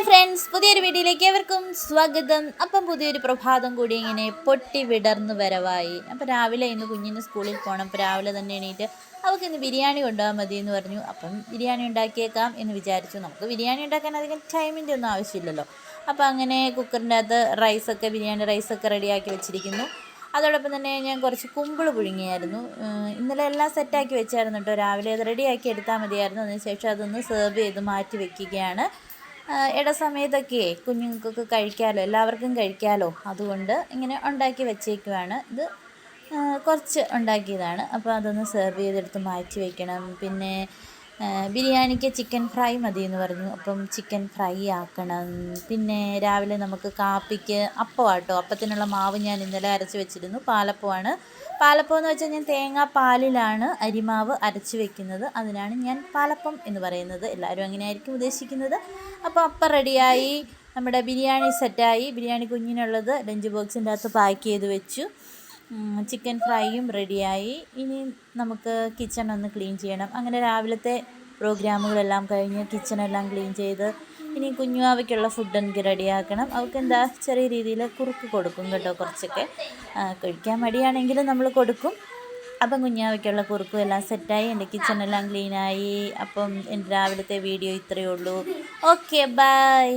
Hi friends പുതിയൊരു വീഡിയോയിലേക്ക് എവർക്കും സ്വാഗതം. അപ്പം പുതിയൊരു പ്രഭാതം കൂടി ഇങ്ങനെ പൊട്ടി വിടർന്നു വരവായി. അപ്പം രാവിലെ ഇന്ന് കുഞ്ഞിന് സ്കൂളിൽ പോകണം അപ്പം രാവിലെ തന്നെ എണീറ്റ് അവൾക്ക് ഇന്ന് ബിരിയാണി കൊണ്ടുപോകാൻ മതി എന്ന് പറഞ്ഞു. അപ്പം ബിരിയാണി ഉണ്ടാക്കിയേക്കാം എന്ന് വിചാരിച്ചു. നമുക്ക് ബിരിയാണി ഉണ്ടാക്കാൻ അധികം ടൈമിന്റെ ഒന്നും ആവശ്യമില്ലല്ലോ. അപ്പം അങ്ങനെ കുക്കറിന്റെ അകത്ത് റൈസൊക്കെ ബിരിയാണി റൈസൊക്കെ റെഡിയാക്കി വെച്ചിരിക്കുന്നു. അതോടൊപ്പം തന്നെ ഞാൻ കുറച്ച് കുമ്പിൾ പുഴുങ്ങിയായിരുന്നു. ഇന്നലെ എല്ലാം സെറ്റാക്കി വെച്ചായിരുന്നു കേട്ടോ. രാവിലെ അത് റെഡിയാക്കി എടുത്താൽ മതിയായിരുന്നു. അതിനുശേഷം അതൊന്ന് സെർവ് ചെയ്ത് മാറ്റി വെക്കുകയാണ്. ആഹ് ഇട സമയത്തൊക്കെ കുഞ്ഞുങ്ങൾക്കൊക്കെ കഴിക്കാമല്ലോ എല്ലാവർക്കും കഴിക്കാമല്ലോ അതുകൊണ്ട് ഇങ്ങനെ ഉണ്ടാക്കി വെച്ചേക്കുവാണ്. ഇത് കുറച്ച് ഉണ്ടാക്കിയതാണ്. അപ്പോൾ അതൊന്ന് സെർവ് ചെയ്തെടുത്ത് മാറ്റി വെക്കണം. പിന്നെ ബിരിയാണിക്ക് ചിക്കൻ ഫ്രൈ മതി എന്ന് പറഞ്ഞു. അപ്പം ചിക്കൻ ഫ്രൈ ആക്കണം. പിന്നെ രാവിലെ നമുക്ക് കാപ്പിക്ക് അപ്പമാട്ടോ അപ്പത്തിനുള്ള മാവ് ഞാൻ ഇന്നലെ അരച്ച് വെച്ചിരുന്നു. പാലപ്പമാണ് പാലപ്പം എന്ന് വെച്ചാൽ ഞാൻ തേങ്ങാ പാലിലാണ് അരിമാവ് അരച്ച് വെക്കുന്നത്. അതിനാണ് ഞാൻ പാലപ്പം എന്ന് പറയുന്നത്. എല്ലാവരും അങ്ങനെയായിരിക്കും ഉദ്ദേശിക്കുന്നത്. അപ്പോൾ അപ്പം റെഡിയായി. നമ്മുടെ ബിരിയാണി സെറ്റായി. ബിരിയാണി കുഞ്ഞിനുള്ളത് ലഞ്ച് ബോക്സിന്റെ അകത്ത് പാക്ക് ചെയ്ത് വെച്ചു. ചിക്കൻ ഫ്രൈയും റെഡിയായി ഇനി നമുക്ക് കിച്ചൺ ഒന്ന് ക്ലീൻ ചെയ്യണം. അങ്ങനെ രാവിലത്തെ പ്രോഗ്രാമുകളെല്ലാം കഴിഞ്ഞ് കിച്ചണെല്ലാം ക്ലീൻ ചെയ്ത് ഇനി കുഞ്ഞുവാവയ്ക്കുള്ള ഫുഡ് എനിക്ക് റെഡിയാക്കണം അവൾക്ക് എന്താ ചെറിയ രീതിയിൽ കുറുക്ക് കൊടുക്കും കേട്ടോ കുറച്ചൊക്കെ. കഴിക്കാൻ മടിയാണെങ്കിലും നമ്മൾ കൊടുക്കും. അപ്പം കുഞ്ഞാവയ്ക്കുള്ള കുറുക്കും എല്ലാം സെറ്റായി എന്റെ കിച്ചണെല്ലാം ക്ലീനായി അപ്പം എന്റെ രാവിലത്തെ വീഡിയോ ഇത്രയേ ഉള്ളൂ. Okay bye